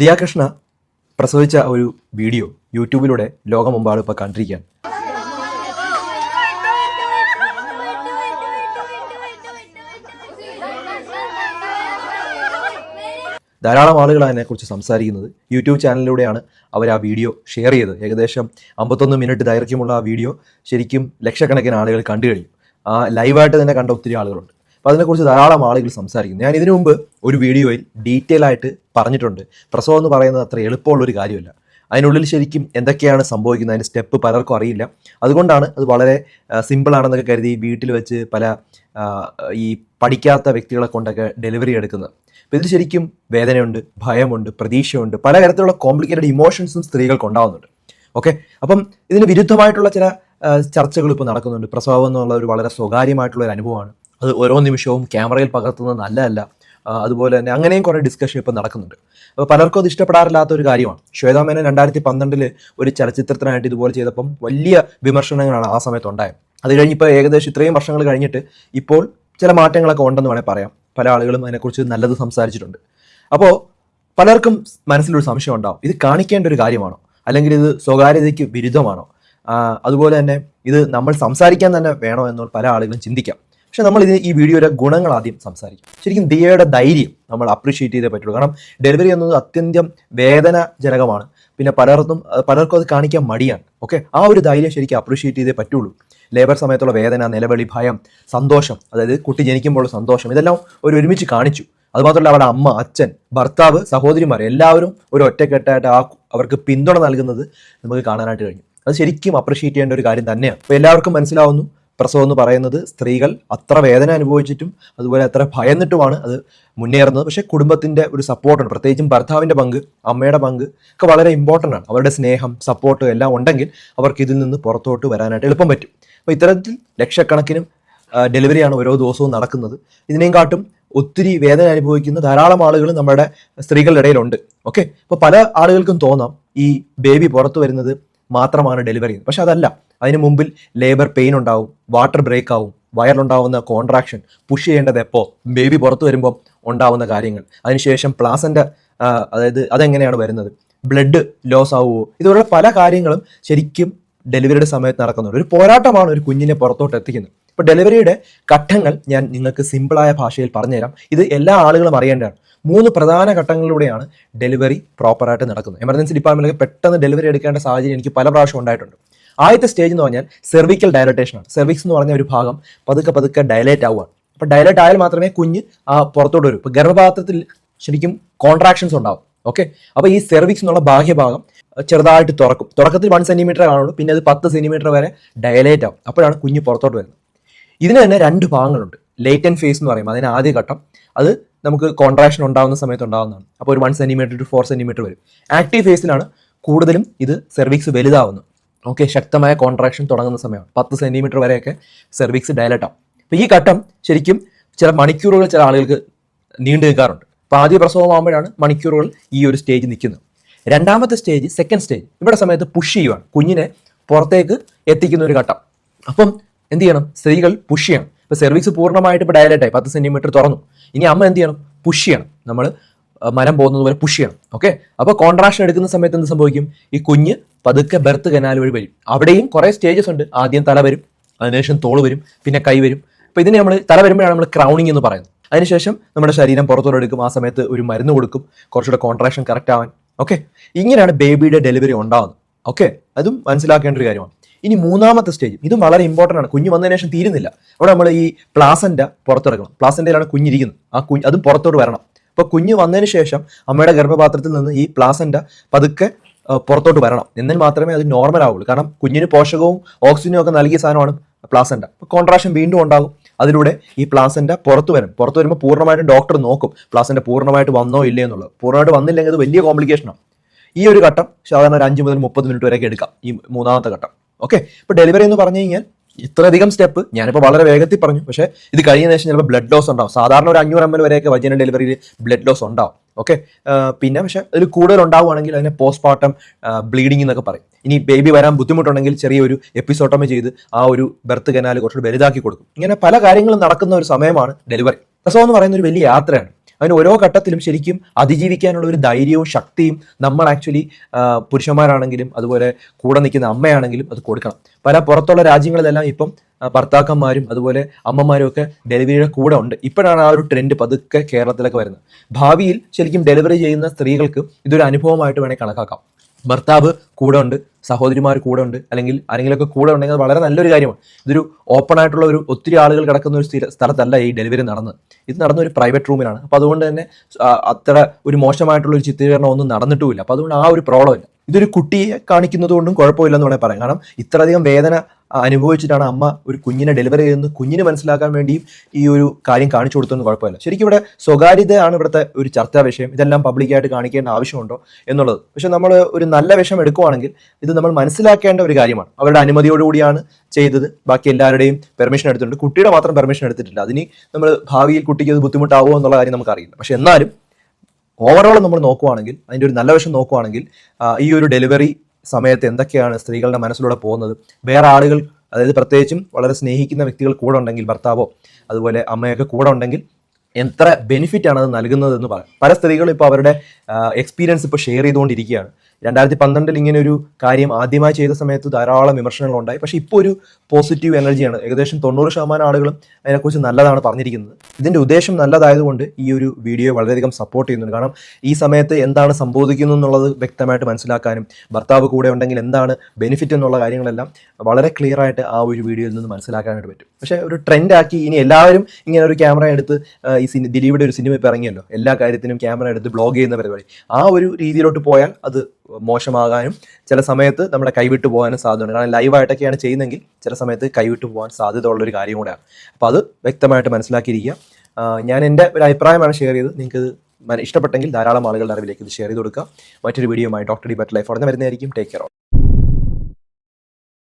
ദിയാകൃഷ്ണ പ്രസവിച്ച ഒരു വീഡിയോ യൂട്യൂബിലൂടെ ലോകമെമ്പാടും ഇപ്പോൾ കണ്ടിരിക്കുകയാണ്. ധാരാളം ആളുകൾ അതിനെക്കുറിച്ച് സംസാരിക്കുന്നത്. യൂട്യൂബ് ചാനലിലൂടെയാണ് അവർ ആ വീഡിയോ ഷെയർ ചെയ്തത്. ഏകദേശം അമ്പത്തൊന്ന് മിനിറ്റ് ദൈർഘ്യമുള്ള ആ വീഡിയോ ശരിക്കും ലക്ഷക്കണക്കിന് ആളുകൾ കണ്ടു കഴിഞ്ഞു. ആ ലൈവായിട്ട് തന്നെ കണ്ട ഒത്തിരി ആളുകളുണ്ട്. അപ്പോൾ അതിനെക്കുറിച്ച് ധാരാളം ആളുകൾ സംസാരിക്കുന്നു. ഞാൻ ഇതിനു മുമ്പ് ഒരു വീഡിയോയിൽ ഡീറ്റെയിൽ ആയിട്ട് പറഞ്ഞിട്ടുണ്ട്. പ്രസവം എന്ന് പറയുന്നത് അത്ര എളുപ്പമുള്ള ഒരു കാര്യമല്ല. അതിനുള്ളിൽ ശരിക്കും എന്തൊക്കെയാണ് സംഭവിക്കുന്നത്? അതിന്റെ സ്റ്റെപ്പ് പലർക്കും അറിയില്ല. അതുകൊണ്ടാണ് അത് വളരെ സിമ്പിളാണെന്നൊക്കെ കരുതി വീട്ടിൽ വെച്ച് പല ഈ പഠിക്കാത്ത വ്യക്തികളെ കൊണ്ടൊക്കെ ഡെലിവറി എടുക്കുന്നത്. അപ്പോൾ ഇതിൽ ശരിക്കും വേദനയുണ്ട് ഭയമുണ്ട് പ്രതീക്ഷയുണ്ട് പലതരത്തിലുള്ള കോംപ്ലിക്കേറ്റഡ് ഇമോഷൻസും സ്ത്രീകൾക്ക് ഉണ്ടാകുന്നുണ്ട് ഓക്കെ? അപ്പം ഇതിന് വിരുദ്ധമായിട്ടുള്ള ചില ചർച്ചകൾ ഇപ്പോൾ നടക്കുന്നുണ്ട്. പ്രസവം എന്നുള്ള ഒരു വളരെ സ്വകാര്യമായിട്ടുള്ള ഒരു അനുഭവമാണ്. അത് ഓരോ നിമിഷവും ക്യാമറയിൽ പകർത്തുന്നത് നല്ലതല്ല. അതുപോലെ തന്നെ അങ്ങനെയും കുറേ ഡിസ്കഷൻ ഇപ്പോൾ നടക്കുന്നുണ്ട്. അപ്പോൾ പലർക്കും അത് ഇഷ്ടപ്പെടാറില്ലാത്ത ഒരു കാര്യമാണ്. ശ്വേതാ മേനൻ രണ്ടായിരത്തി പന്ത്രണ്ടിൽ ഒരു ചലച്ചിത്രത്തിനായിട്ട് ഇതുപോലെ ചെയ്തപ്പം വലിയ വിമർശനങ്ങളാണ് ആ സമയത്ത് ഉണ്ടായത് അത് കഴിഞ്ഞ് ഇപ്പോൾ ഏകദേശം ഇത്രയും വർഷങ്ങൾ കഴിഞ്ഞിട്ട് ഇപ്പോൾ ചില മാറ്റങ്ങളൊക്കെ ഉണ്ടെന്ന് വേണേൽ പറയാം. പല ആളുകളും അതിനെക്കുറിച്ച് നല്ലത് സംസാരിച്ചിട്ടുണ്ട്. അപ്പോൾ പലർക്കും മനസ്സിലൊരു സംശയം ഉണ്ടാവും. ഇത് കാണിക്കേണ്ട ഒരു കാര്യമാണോ? അല്ലെങ്കിൽ ഇത് സ്വകാര്യതയ്ക്ക് വിരുദ്ധമാണോ? അതുപോലെ തന്നെ ഇത് നമ്മൾ സംസാരിക്കാൻ തന്നെ വേണോ എന്ന് പല ആളുകളും ചിന്തിക്കാം. പക്ഷെ നമ്മൾ ഇത് ഈ വീഡിയോയുടെ ഗുണങ്ങൾ ആദ്യം സംസാരിക്കും. ശരിക്കും ദിയയുടെ ധൈര്യം നമ്മൾ അപ്രീഷിയേറ്റ് ചെയ്തേ പറ്റുള്ളൂ. കാരണം ഡെലിവറി എന്നത് അത്യന്തം വേദനാജനകമാണ്. പിന്നെ പലർക്കും പലർക്കും അത് കാണിക്കാൻ മടിയാണ്. ഓക്കെ ആ ഒരു ധൈര്യം ശരിക്കും അപ്രീഷിയേറ്റ് ചെയ്തേ പറ്റുള്ളൂ. ലേബർ സമയത്തുള്ള വേദന നിലവിളി ഭയം സന്തോഷം അതായത് കുട്ടി ജനിക്കുമ്പോൾ സന്തോഷം ഇതെല്ലാം ഒരു ഒരുമിച്ച് കാണിച്ചു. അതുമാത്രമല്ല അവരുടെ അമ്മ അച്ഛൻ ഭർത്താവ് സഹോദരിമാർ എല്ലാവരും ഒരു ഒറ്റക്കെട്ടായിട്ട് ആ അവർക്ക് പിന്തുണ നൽകുന്നത് നമുക്ക് കാണാനായിട്ട് കഴിഞ്ഞു. അത് ശരിക്കും അപ്രീഷിയേറ്റ് ചെയ്യേണ്ട ഒരു കാര്യം തന്നെയാണ്. അപ്പോൾ എല്ലാവർക്കും മനസ്സിലാവുന്നു. പ്രസവം എന്ന് പറയുന്നത് സ്ത്രീകൾ അത്ര വേദന അനുഭവിച്ചിട്ടും അതുപോലെ അത്ര ഭയന്നിട്ടുമാണ് അത് മുന്നേറുന്നത്. പക്ഷേ കുടുംബത്തിന്റെ ഒരു സപ്പോർട്ടുണ്ട്. പ്രത്യേകിച്ചും ഭർത്താവിന്റെ പങ്ക് അമ്മയുടെ പങ്ക് ഒക്കെ വളരെ ഇമ്പോർട്ടന്റ് ആണ്. അവരുടെ സ്നേഹം സപ്പോർട്ട് എല്ലാം ഉണ്ടെങ്കിൽ അവർക്ക് ഇതിൽ നിന്ന് പുറത്തോട്ട് വരാനായിട്ട് എളുപ്പം പറ്റും. അപ്പോൾ ഇത്തരത്തിൽ ലക്ഷക്കണക്കിനും ഡെലിവറിയാണ് ഓരോ ദിവസവും നടക്കുന്നത്. ഇതിനെയും കാട്ടും ഒത്തിരി വേദന അനുഭവിക്കുന്ന ധാരാളം ആളുകൾ നമ്മുടെ സ്ത്രീകളുടെ ഇടയിലുണ്ട്. ഓക്കെ അപ്പോൾ പല ആളുകൾക്കും തോന്നാം ഈ ബേബി പുറത്തു വരുന്നത് മാത്രമാണ് ഡെലിവറി പക്ഷെ അതല്ല. അതിന് മുമ്പിൽ ലേബർ പെയിൻ ഉണ്ടാവും വാട്ടർ ബ്രേക്ക് ആവും വയറിലുണ്ടാവുന്ന കോൺട്രാക്ഷൻ പുഷ് ചെയ്യേണ്ടത് എപ്പോൾ ബേബി പുറത്തു വരുമ്പോൾ ഉണ്ടാവുന്ന കാര്യങ്ങൾ. അതിനുശേഷം പ്ലാസന്റെ അതായത് അതെങ്ങനെയാണ് വരുന്നത്? ബ്ലഡ് ലോസ് ആവുമോ ഇതുപോലുള്ള പല കാര്യങ്ങളും ശരിക്കും ഡെലിവറിയുടെ സമയത്ത് നടക്കുന്നുണ്ട്. ഒരു പോരാട്ടമാണ് ഒരു കുഞ്ഞിനെ പുറത്തോട്ട് എത്തിക്കുന്നത്. ഇപ്പോൾ ഡെലിവറിയുടെ ഘട്ടങ്ങൾ ഞാൻ നിങ്ങൾക്ക് സിമ്പിളായ ഭാഷയിൽ പറഞ്ഞുതരാം. ഇത് എല്ലാ ആളുകളും അറിയേണ്ടതാണ്. മൂന്ന് പ്രധാന ഘട്ടങ്ങളിലൂടെയാണ് ഡെലിവറി പ്രോപ്പറായിട്ട് നടക്കുന്നത്. എമർജൻസി ഡിപ്പാർട്ട്മെന്റിലൊക്കെ പെട്ടെന്ന് ഡെലിവറി എടുക്കേണ്ട സാഹചര്യം എനിക്ക് പല പ്രാവശ്യം ഉണ്ടായിട്ടുണ്ട്. ആദ്യത്തെ സ്റ്റേജ് എന്ന് പറഞ്ഞാൽ സെർവിക്കൽ ഡയലറ്റേഷൻ ആണ്. സെർവിക്സ് എന്ന് പറഞ്ഞ ഒരു ഭാഗം പതുക്കെ പതുക്കെ ഡയലേറ്റ് ആവുകയാണ് അപ്പോൾ ഡയലേറ്റ് ആയാൽ മാത്രമേ കുഞ്ഞ് പുറത്തോട്ട് വരൂ. ഗർഭപാത്രത്തിൽ ശരിക്കും കോൺട്രാക്ഷൻസ് ഉണ്ടാവും. ഓക്കെ അപ്പോൾ ഈ സെർവിക്സ് എന്നുള്ള ബാഹ്യഭാഗം ചെറുതായിട്ട് തുറക്കും. തുറക്കത്തിൽ വൺ സെന്റിമീറ്റർ കാണുള്ളൂ. പിന്നെ അത് പത്ത് സെന്റിമീറ്റർ വരെ ഡയലേറ്റ് ആവും. അപ്പോഴാണ് കുഞ്ഞ് പുറത്തോട്ട് വരുന്നത്. ഇതിന് തന്നെ രണ്ട് ഭാഗങ്ങളുണ്ട്. ലേറ്റൻ ഫേസ് എന്ന് പറയും അതിന് ആദ്യ ഘട്ടം അത് നമുക്ക് കോൺട്രാക്ഷൻ ഉണ്ടാകുന്ന സമയത്ത് ഉണ്ടാകുന്നതാണ് അപ്പോൾ ഒരു one centimetre two four centimetre വരും. ആക്റ്റീവ് ഫേസിലാണ് കൂടുതലും ഇത് സെർവിക്സ് വലുതാവുന്നത്. ഓക്കെ ശക്തമായ കോൺട്രാക്ഷൻ തുടങ്ങുന്ന സമയമാണ്. പത്ത് സെന്റിമീറ്റർ വരെയൊക്കെ സെർവിക്സ് ഡയലറ്റ് ആവും. അപ്പോൾ ഈ ഘട്ടം ശരിക്കും ചില മണിക്കൂറുകൾ ചില ആളുകൾക്ക് നീണ്ടു നിൽക്കാറുണ്ട്. അപ്പോൾ ആദ്യ പ്രസവമാകുമ്പോഴാണ് മണിക്കൂറുകൾ ഈ ഒരു സ്റ്റേജ് നിൽക്കുന്നത്. രണ്ടാമത്തെ സ്റ്റേജ് സെക്കൻഡ് സ്റ്റേജ് ഇവിടെ സമയത്ത് പുഷ് ചെയ്യുവാണ്. കുഞ്ഞിനെ പുറത്തേക്ക് എത്തിക്കുന്ന ഒരു ഘട്ടം. അപ്പം എന്ത് ചെയ്യണം? സ്ത്രീകൾ പുഷ് ചെയ്യണം. ഇപ്പോൾ സെർവിക്സ് പൂർണമായിട്ട് ഇപ്പോൾ ഡയലറ്റായി പത്ത് സെന്റിമീറ്റർ തുറന്നു. ഇനി അമ്മ എന്ത് ചെയ്യണം? പുഷ് ചെയ്യണം. നമ്മൾ മരം പോകുന്നത് പോലെ പുഷ് ചെയ്യണം. ഓക്കെ അപ്പോൾ കോൺട്രാക്ഷൻ എടുക്കുന്ന സമയത്ത് എന്ത് സംഭവിക്കും? ഈ കുഞ്ഞ് പതുക്കെ ബെർത്ത് കനാൽ വഴി വരും. അവിടെയും കുറേ സ്റ്റേജസ് ഉണ്ട്. ആദ്യം തല വരും അതിനുശേഷം തോൾ വരും പിന്നെ കൈ വരും. അപ്പോൾ ഇതിനെ നമ്മൾ തല വരുമ്പോഴാണ് നമ്മൾ ക്രൗണിങ് എന്ന് പറയുന്നത്. അതിനുശേഷം നമ്മുടെ ശരീരം പുറത്തോടെ എടുക്കും. ആ സമയത്ത് ഒരു മരുന്ന് കൊടുക്കും. കുറച്ചുകൂടെ കോൺട്രാക്ഷൻ കറക്റ്റ് ആവാൻ. ഓക്കെ ഇങ്ങനെയാണ് ബേബിയുടെ ഡെലിവറി ഉണ്ടാകുന്നത് ഓക്കെ അതും മനസ്സിലാക്കേണ്ട ഒരു കാര്യമാണ്. ഇനി മൂന്നാമത്തെ സ്റ്റേജ് ഇതും വളരെ ഇമ്പോർട്ടന്റ് ആണ്. കുഞ്ഞ് വന്നതിന് ശേഷം തീരുന്നില്ല. അവിടെ നമ്മൾ ഈ പ്ലാസന്റ പുറത്തിറക്കണം. പ്ലാസന്റയിലാണ് കുഞ്ഞിരിക്കുന്നത്. ആ കുഞ്ഞ് അതും പുറത്തോട്ട് വരണം. അപ്പോൾ കുഞ്ഞ് വന്നതിന് ശേഷം അമ്മയുടെ ഗർഭപാത്രത്തിൽ നിന്ന് ഈ പ്ലാസന്റ പതുക്കെ പുറത്തോട്ട് വരണം. എന്നാൽ മാത്രമേ അത് നോർമൽ ആവുള്ളൂ. കാരണം കുഞ്ഞിന് പോഷകവും ഓക്സിജനും ഒക്കെ നൽകിയ സാധനമാണ് പ്ലാസന്റ അപ്പോൾ കോൺട്രാക്ഷൻ വീണ്ടും ഉണ്ടാകും. അതിലൂടെ ഈ പ്ലാസന്റ പുറത്തു വരും. പുറത്തു വരുമ്പോൾ പൂർണമായിട്ടും ഡോക്ടർ നോക്കും പ്ലാസന്റ പൂർണമായിട്ട് വന്നോ ഇല്ലേ എന്നുള്ളത്. പൂർണമായിട്ട് വന്നില്ലെങ്കിൽ അത് വലിയ കോംപ്ലിക്കേഷനാണ് ഈ ഒരു ഘട്ടം സാധാരണ ഒരു അഞ്ച് മുതൽ മുപ്പത് മിനിറ്റ് വരെയൊക്കെ എടുക്കാം. ഈ മൂന്നാമത്തെ ഘട്ടം. ഓക്കെ ഇപ്പോൾ ഡെലിവറി എന്ന് പറഞ്ഞു കഴിഞ്ഞാൽ ഇത്രയധികം സ്റ്റെപ്പ് ഞാനിപ്പോൾ വളരെ വേഗത്തിൽ പറഞ്ഞു. പക്ഷേ ഇത് കഴിഞ്ഞ ശേഷം ചിലപ്പോൾ ബ്ലഡ് ലോസ് ഉണ്ടാവും. സാധാരണ ഒരു അഞ്ഞൂറ് എം എൽ വരെയൊക്കെ വജന ഡെലിവറിയിൽ ബ്ലഡ് ലോസ് ഉണ്ടാവും. ഓക്കെ? പിന്നെ പക്ഷേ അതിൽ കൂടുതൽ ഉണ്ടാവുകയാണെങ്കിൽ അതിനെ പോസ്റ്റ്മോർട്ടം ബ്ലീഡിംഗ് എന്നൊക്കെ പറയും. ഇനി ബേബി വരാൻ ബുദ്ധിമുട്ടുണ്ടെങ്കിൽ ചെറിയൊരു എപ്പിസോട്ടമി ചെയ്ത് ആ ഒരു ബർത്ത് കനാൽ കുറച്ചുകൂടി വലുതാക്കി കൊടുക്കും. ഇങ്ങനെ പല കാര്യങ്ങളും നടക്കുന്ന ഒരു സമയമാണ് ഡെലിവറി. പ്രസവം എന്ന് പറയുന്ന ഒരു വലിയ യാത്രയാണ്. അതിന് ഓരോ ഘട്ടത്തിലും ശരിക്കും അതിജീവിക്കാനുള്ള ഒരു ധൈര്യവും ശക്തിയും നമ്മൾ ആക്ച്വലി പുരുഷന്മാരാണെങ്കിലും അതുപോലെ കൂടെ നിൽക്കുന്ന അമ്മയാണെങ്കിലും അത് കൊടുക്കണം. പല പുറത്തുള്ള രാജ്യങ്ങളിലെല്ലാം ഇപ്പം ഭർത്താക്കന്മാരും അതുപോലെ അമ്മമാരും ഒക്കെ ഡെലിവറിയുടെ കൂടെ ഉണ്ട്. ഇപ്പോഴാണ് ആ ഒരു ട്രെൻഡ് പതുക്കെ കേരളത്തിലൊക്കെ വരുന്നത്. ഭാവിയിൽ ശരിക്കും ഡെലിവറി ചെയ്യുന്ന സ്ത്രീകൾക്ക് ഇതൊരു അനുഭവമായിട്ട് വേണേൽ കണക്കാക്കാം. ഭർത്താവ് കൂടെ ഉണ്ട് സഹോദരിമാർ കൂടെ ഉണ്ട് അല്ലെങ്കിൽ ആരെങ്കിലുമൊക്കെ കൂടെ ഉണ്ടെങ്കിൽ വളരെ നല്ലൊരു കാര്യമാണ്. ഇതൊരു ഓപ്പൺ ആയിട്ടുള്ള ഒരു ഒത്തിരി ആളുകൾ കിടക്കുന്ന ഒരു സ്ഥലത്തല്ല ഈ ഡെലിവറി നടന്നത്. ഇത് നടന്ന ഒരു പ്രൈവറ്റ് റൂമിലാണ് അപ്പോൾ അതുകൊണ്ട് തന്നെ അത്ര ഒരു മോശമായിട്ടുള്ള ഒരു ചിത്രീകരണം ഒന്നും നടന്നിട്ടുമില്ല. അപ്പോൾ അതുകൊണ്ട് ആ ഒരു പ്രോബ്ലം ഇല്ല. ഇതൊരു കുട്ടിയെ കാണിക്കുന്നത് കൊണ്ടും കുഴപ്പമില്ലെന്ന് വേണമെങ്കിൽ പറയാം. കാരണം ഇത്രയധികം വേദന അനുഭവിച്ചിട്ടാണ് അമ്മ ഒരു കുഞ്ഞിനെ ഡെലിവറി ചെയ്യുന്നത് കുഞ്ഞിന് മനസ്സിലാക്കാൻ വേണ്ടിയും ഈ ഒരു കാര്യം കാണിച്ചു കൊടുത്തൊന്നും കുഴപ്പമില്ല. ശരിക്കും ഇവിടെ സ്വകാര്യതയാണ് ഇവിടുത്തെ ഒരു ചർച്ചാ വിഷയം. ഇതെല്ലാം പബ്ലിക്കായിട്ട് കാണിക്കേണ്ട ആവശ്യമുണ്ടോ എന്നുള്ളത്. പക്ഷെ നമ്മൾ ഒരു നല്ല വിഷം എടുക്കുവാണെങ്കിൽ ഇത് നമ്മൾ മനസ്സിലാക്കേണ്ട ഒരു കാര്യമാണ്. അവരുടെ അനുമതിയോടുകൂടിയാണ് ചെയ്തത്. ബാക്കി എല്ലാവരുടെയും പെർമിഷൻ എടുത്തിട്ടുണ്ട്. കുട്ടിയുടെ മാത്രം പെർമിഷൻ എടുത്തിട്ടില്ല. അതിന് നമ്മൾ ഭാവിയിൽ കുട്ടിക്ക് അത് ബുദ്ധിമുട്ടാവുമോ എന്നുള്ള കാര്യം നമുക്കറിയില്ല. പക്ഷെ എന്നാലും ഓവറോൾ നമ്മൾ നോക്കുവാണെങ്കിൽ അതിന്റെ ഒരു നല്ല വശം നോക്കുവാണെങ്കിൽ ഈ ഒരു ഡെലിവറി സമയത്ത് എന്തൊക്കെയാണ് സ്ത്രീകളുടെ മനസ്സിലൂടെ പോകുന്നത്? വേറെ ആളുകൾ അതായത് പ്രത്യേകിച്ചും വളരെ സ്നേഹിക്കുന്ന വ്യക്തികൾ കൂടെ ഉണ്ടെങ്കിൽ ഭർത്താവോ അതുപോലെ അമ്മയൊക്കെ കൂടെ ഉണ്ടെങ്കിൽ എത്ര ബെനിഫിറ്റ് ആണ് അത് നൽകുന്നത് എന്ന് പറയാം. പല സ്ത്രീകളും ഇപ്പോൾ അവരുടെ എക്സ്പീരിയൻസ് ഇപ്പോൾ ഷെയർ ചെയ്തുകൊണ്ടിരിക്കുകയാണ്. രണ്ടായിരത്തി പന്ത്രണ്ടിൽ ഇങ്ങനെ ഒരു കാര്യം ആദ്യമായി ചെയ്ത സമയത്ത് ധാരാളം വിമർശനങ്ങൾ ഉണ്ടായി. പക്ഷേ ഇപ്പോൾ ഒരു പോസിറ്റീവ് എനർജിയാണ് ഏകദേശം തൊണ്ണൂറ് ശതമാനം ആളുകളും അതിനെക്കുറിച്ച് നല്ലതാണ് പറഞ്ഞിരിക്കുന്നത്. ഇതിന്റെ ഉദ്ദേശം നല്ലതായതുകൊണ്ട് ഈ ഒരു വീഡിയോ വളരെയധികം സപ്പോർട്ട് ചെയ്യുന്നുണ്ട്. കാരണം ഈ സമയത്ത് എന്താണ് സംഭവിക്കുന്നത് എന്നുള്ളത് വ്യക്തമായിട്ട് മനസ്സിലാക്കാനും ഭർത്താവ് കൂടെ ഉണ്ടെങ്കിൽ എന്താണ് ബെനിഫിറ്റ് എന്നുള്ള കാര്യങ്ങളെല്ലാം വളരെ ക്ലിയർ ആയിട്ട് ആ ഒരു വീഡിയോയിൽ നിന്ന് മനസ്സിലാക്കാനായിട്ട് പറ്റും. പക്ഷേ ഒരു ട്രെൻഡാക്കി ഇനി എല്ലാവരും ഇങ്ങനെ ഒരു ക്യാമറ എടുത്ത് ഈ സിനി ദിലീപിയുടെ ഒരു സിനിമ ഇപ്പോൾ ഇറങ്ങിയല്ലോ. എല്ലാ കാര്യത്തിനും ക്യാമറ എടുത്ത് ബ്ലോഗ് ചെയ്യുന്ന പരിപാടി. ആ ഒരു രീതിയിലോട്ട് പോയാൽ അത് മോശമാകാനും ചില സമയത്ത് നമ്മുടെ കൈവിട്ട് പോകാനും സാധ്യതയുണ്ട്. കാരണം ലൈവായിട്ടൊക്കെയാണ് ചെയ്യുന്നതെങ്കിൽ ചില സമയത്ത് കൈവിട്ട് പോകാൻ സാധ്യത ഉള്ളൊരു കാര്യം കൂടെയാണ്. അപ്പോൾ അത് വ്യക്തമായിട്ട് മനസ്സിലാക്കിയിരിക്കുക. ഞാൻ എന്റെ ഒരു അഭിപ്രായമാണ് ഷെയർ ചെയ്തത്. നിങ്ങൾക്ക് ഇഷ്ടപ്പെട്ടെങ്കിൽ ധാരാളം ആളുകളുടെ അറിവിലേക്ക് ഇത് ഷെയർ ചെയ്ത് കൊടുക്കുക. മറ്റൊരു വീഡിയോയുമായി ഡോക്ടർ ഡി ബെറ്റ് ലൈഫ് ഉടനെ വരുന്നതായിരിക്കും. Take care